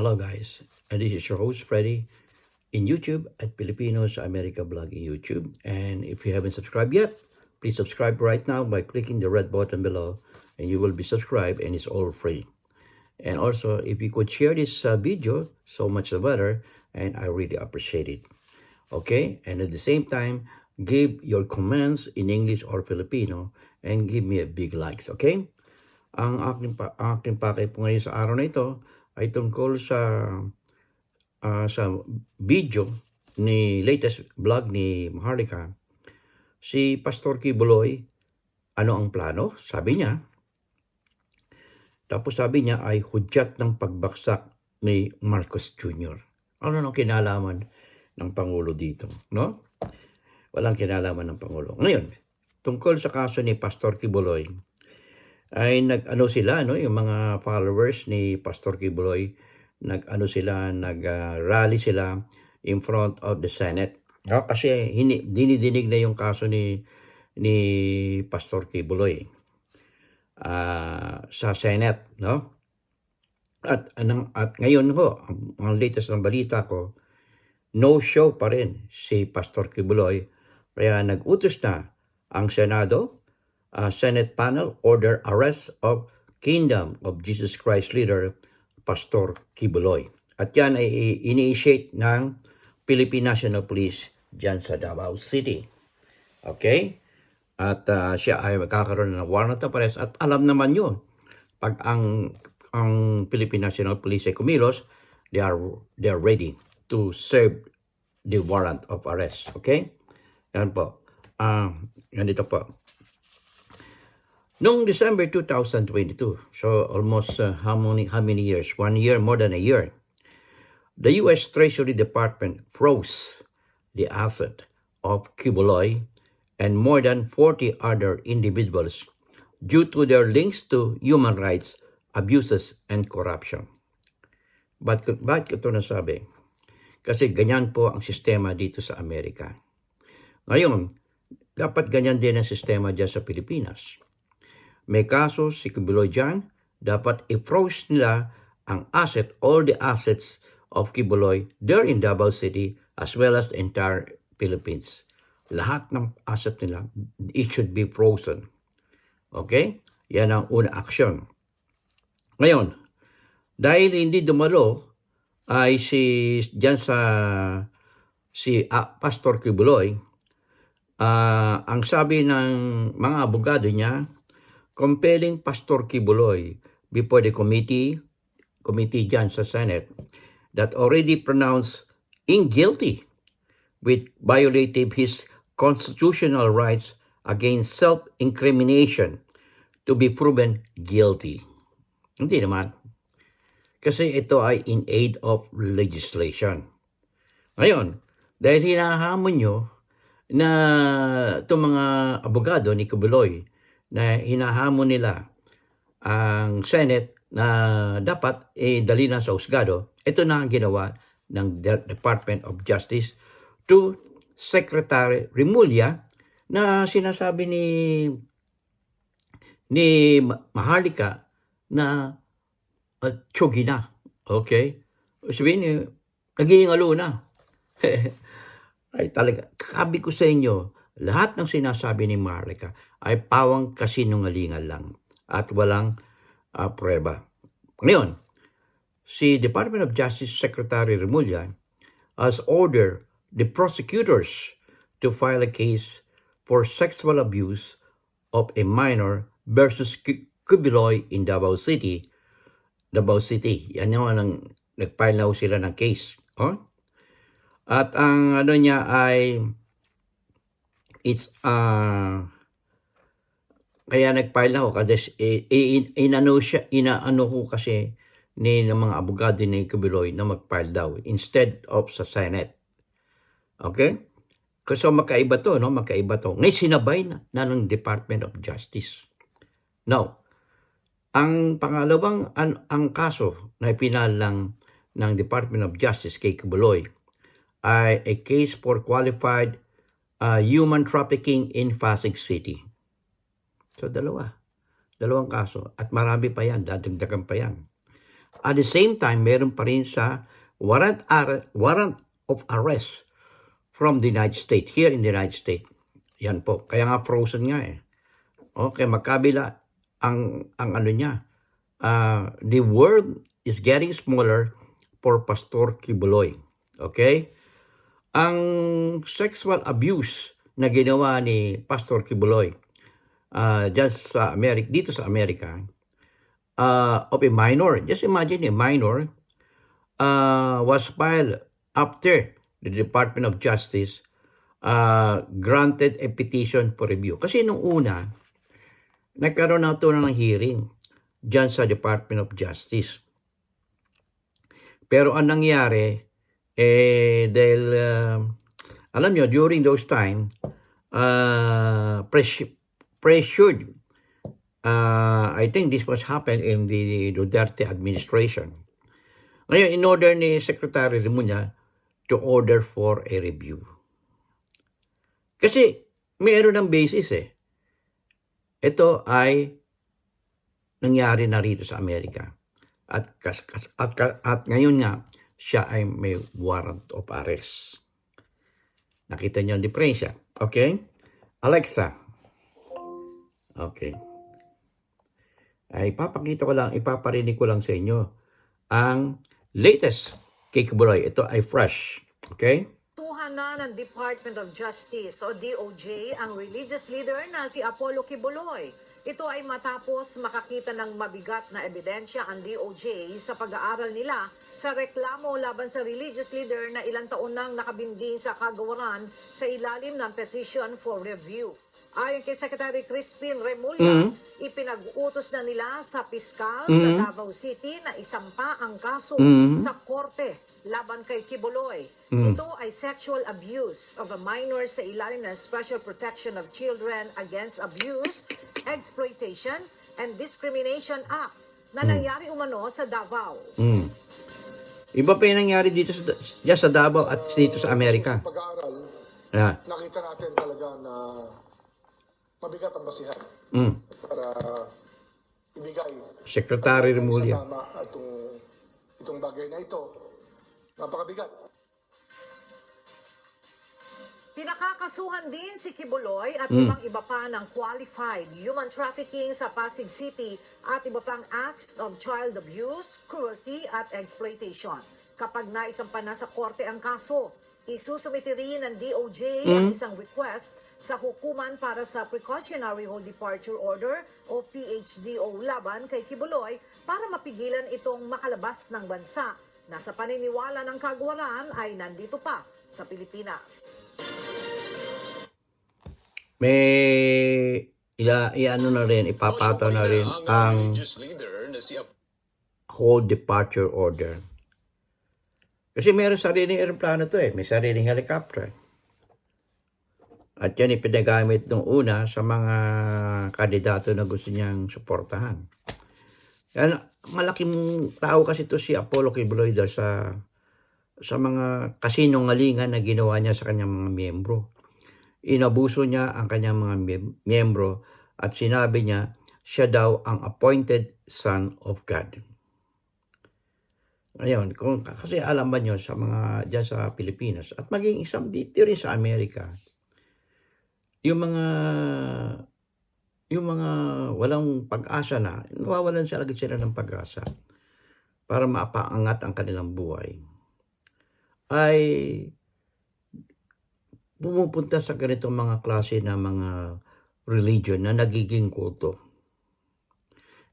Hello guys, and this is your host Freddy in YouTube at Filipinos America Vlog in YouTube. And if you haven't subscribed yet, please subscribe right now by clicking the red button below and you will be subscribed and it's all free. And also, if you could share this uh, video, so much the better, and I really appreciate it. Okay? And at the same time, give your comments in English or Filipino and give me a big likes, okay? Ang aking, pa, aking pakay po ngayon sa araw na ito ay tungkol sa ah, sa video ni latest vlog ni Maharlika. Si Pastor Kibuloy, ano ang plano? Sabi niya. Tapos sabi niya ay hudyat ng pagbaksak ni Marcos Jr. Ano nang kinalaman ng Pangulo dito? No? Walang kinalaman ng Pangulo. Ngayon, tungkol sa kaso ni Pastor Kibuloy, ay nag-ano sila, no, yung mga followers ni Pastor Kibuloy, nag-ano sila, nag-rally sila in front of the Senate. No? Kasi hini, dinidinig na yung kaso ni ni Pastor Kibuloy ah, sa Senate, no? At anong at ngayon ho, ang, ang latest ng balita ko, no show pa rin si Pastor Kibuloy. Kaya nag-utos na ang Senado, uh, Senate panel order arrest of Kingdom of Jesus Christ leader Pastor Kibuloy. At yan ay initiate ng Philippine National Police dyan sa Davao City. Okay? At ah, siya ay magkakaroon ng warrant of arrest at alam naman yun. Pag ang ang Philippine National Police ay kumilos, they are they are ready to serve the warrant of arrest. Okay? Yan po. Ah, ganito po. Noong December 2022, so almost uh, how many how many years? One year, more than a year. The U.S. Treasury Department froze the asset of Kibuloy and more than 40 other individuals due to their links to human rights abuses and corruption. Ba't ko ito nasabi? Kasi ganyan po ang sistema dito sa Amerika. Ngayon, dapat ganyan din ang sistema dyan sa Pilipinas. May kaso si Kibuloy dyan, dapat i-froze nila ang asset, all the assets of Kibuloy there in Davao City as well as the entire Philippines. Lahat ng asset nila, it should be frozen. Okay? Yan ang una action. Ngayon, dahil hindi dumalo ay si diyan sa si ah, Pastor Kibuloy, ah, ang sabi ng mga abogado niya, compelling Pastor Kibuloy before the committee, committee dyan sa Senate, that already pronounced him guilty with violative his constitutional rights against self-incrimination to be proven guilty. Hindi naman. Kasi ito ay in aid of legislation. Ngayon, dahil hinahamon nyo na itong mga abogado ni Kubuloy na hinahamon nila ang Senate na dapat eh, dali na sa husgado, ito na ang ginawa ng De- Department of Justice to Secretary Remulla na sinasabi ni ni Ma- Maharlika na uh, tsugi na. Okay? Sabihin naging alo na. ay talaga, kabi ko sa inyo, lahat ng sinasabi ni Maharlika ay pawang kasinungalingan lang at walang uh, prueba. Ngayon, si Department of Justice Secretary Remulla has ordered the prosecutors to file a case for sexual abuse of a minor versus Kubiloy in Davao City. Davao City. Yan yung ang nag-file na sila ng case. Oh? At ang ano niya ay it's uh, kaya nag-file ako kasi in- inano siya inaano ko kasi ni ng mga abogado ni Kubiloy na mag-file daw instead of sa Senate. Okay? Kasi magkaiba to, no? Magkaiba to. Ngayon sinabay na, na ng Department of Justice. Now, ang pangalawang an, ang kaso na ipinalang ng Department of Justice kay Kubuloy ay a case for qualified uh, human trafficking in Pasig City. So, dalawa. Dalawang kaso. At marami pa yan. Dadagdagan pa yan. At the same time, meron pa rin sa warrant, ar- warrant of arrest from the United States, here in the United States. Yan po. Kaya nga frozen nga eh. Okay, magkabila ang ang ano niya. Ah, the world is getting smaller for Pastor Kibuloy. Okay? Ang sexual abuse na ginawa ni Pastor Kibuloy uh, just sa America, dito sa Amerika, uh, of a minor, just imagine a minor, uh, was filed after the Department of Justice uh, granted a petition for review. Kasi nung una, nagkaroon na ito ng hearing dyan sa Department of Justice. Pero ang nangyari, eh, dahil, uh, alam nyo, during those time, uh, pres- pressured, uh, I think this was happened in the Duterte administration. Ngayon, in order ni Secretary Remulla to order for a review. Kasi, mayroon ng basis eh. Ito ay nangyari na rito sa Amerika. At, kas, at, at ngayon nga, siya ay may warrant of arrest. Nakita niyo ang diferensya. Okay? Alexa. Okay. Ay, ipapakita ko lang, ipaparinig ko lang sa inyo ang latest kay Kibuloy. Ito ay fresh. Okay? Tuhan na ng Department of Justice o DOJ ang religious leader na si Apollo Kibuloy. Ito ay matapos makakita ng mabigat na ebidensya ang DOJ sa pag-aaral nila sa reklamo laban sa religious leader na ilang taon nang nakabinding sa kagawaran sa ilalim ng petition for review. Ayon kay Secretary Crispin Remulla, ipinag-utos na nila sa piskal sa Davao City na isampa ang kaso sa korte laban kay Kibuloy. Ito ay sexual abuse of a minor sa ilalim ng Special Protection of Children Against Abuse, Exploitation, and Discrimination Act na nangyari umano sa Davao. Mm. Iba pa yung nangyari dito sa, dyan sa Davao at dito sa Amerika. pag-aaral, Yeah. nakita natin talaga na mabigat ang basihan Mm. para ibigay Secretary tama itong, itong bagay na ito. Napakabigat. Pinakakasuhan din si Kibuloy at limang iba pa ng qualified human trafficking sa Pasig City at iba pang acts of child abuse, cruelty at exploitation. Kapag naisampa na sa korte ang kaso, isusumiti rin ng DOJ ang isang request sa hukuman para sa Precautionary Hold Departure Order o PHDO laban kay Kibuloy para mapigilan itong makalabas ng bansa na sa paniniwala ng kagwaran ay nandito pa sa Pilipinas. May ila iano na rin, ipapataw na rin ang religious leader na si Ap- whole departure order. Kasi meron sariling aeroplano to eh. May sariling helicopter. At yan ipinagamit nung una sa mga kandidato na gusto niyang suportahan. Yan, malaking tao kasi to si Apollo Kibuloy dahil sa sa mga kasinungalingan na ginawa niya sa kanyang mga miyembro. Inabuso niya ang kanyang mga miyem- miyembro at sinabi niya siya daw ang appointed son of God. Ngayon, kung, kasi alam ba nyo sa mga dyan sa Pilipinas at maging isang dito rin sa Amerika, yung mga yung mga walang pag-asa na, nawawalan sila agad sila ng pag-asa para mapaangat ang kanilang buhay ay pumupunta sa ganitong mga klase na mga religion na nagiging kulto.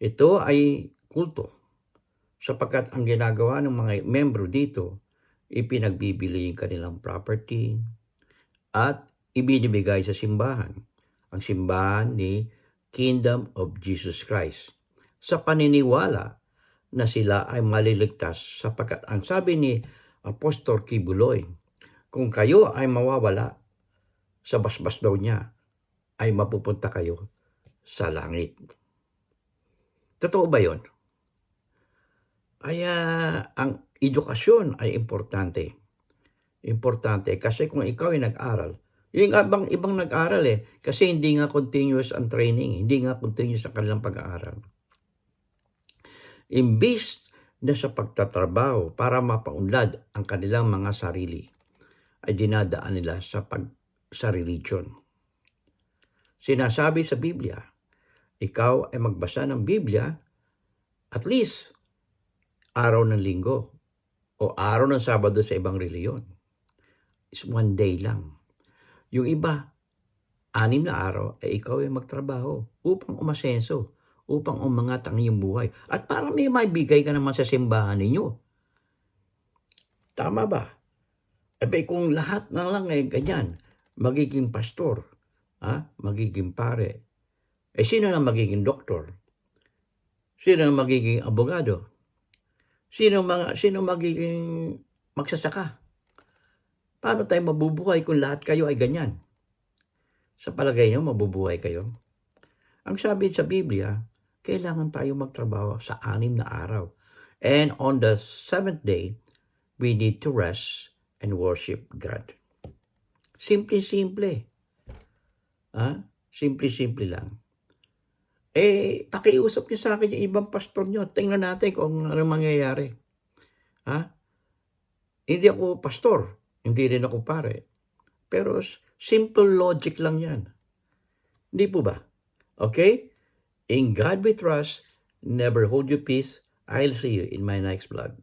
Ito ay kulto sapagkat ang ginagawa ng mga membro dito, ipinagbibili yung kanilang property at ibinibigay sa simbahan. Ang simbahan ni Kingdom of Jesus Christ. Sa paniniwala na sila ay maliligtas sapagkat ang sabi ni Apostol Kibuloy, kung kayo ay mawawala sa basbas daw niya, ay mapupunta kayo sa langit. Totoo ba yon? Kaya ang edukasyon ay importante. Importante kasi kung ikaw ay nag-aral, yung ibang ibang nag-aral eh kasi hindi nga continuous ang training, hindi nga continuous ang kanilang pag-aaral. Imbis na sa pagtatrabaho para mapaunlad ang kanilang mga sarili ay dinadaan nila sa pag sa religion. Sinasabi sa Biblia, ikaw ay magbasa ng Biblia at least araw ng linggo o araw ng Sabado sa ibang reliyon. Is one day lang. Yung iba, anim na araw, ay ikaw ay magtrabaho upang umasenso, upang umangat ang iyong buhay. At para may maibigay ka naman sa simbahan ninyo. Tama ba? Ebe kung lahat na lang ay ganyan, magiging pastor, ha? magiging pare, eh sino na magiging doktor? Sino na magiging abogado? Sino mga sino magiging magsasaka? Paano tayo mabubuhay kung lahat kayo ay ganyan? Sa palagay niyo mabubuhay kayo? Ang sabi sa Biblia, kailangan tayo magtrabaho sa anim na araw. And on the seventh day, we need to rest and worship God. Simple-simple. Ha? Simple-simple lang. Eh, pakiusap niyo sa akin yung ibang pastor niyo. Tingnan natin kung ano mangyayari. Ha? Hindi ako pastor. Hindi rin ako pare. Pero simple logic lang yan. Hindi po ba? Okay? In God we trust. Never hold your peace. I'll see you in my next vlog.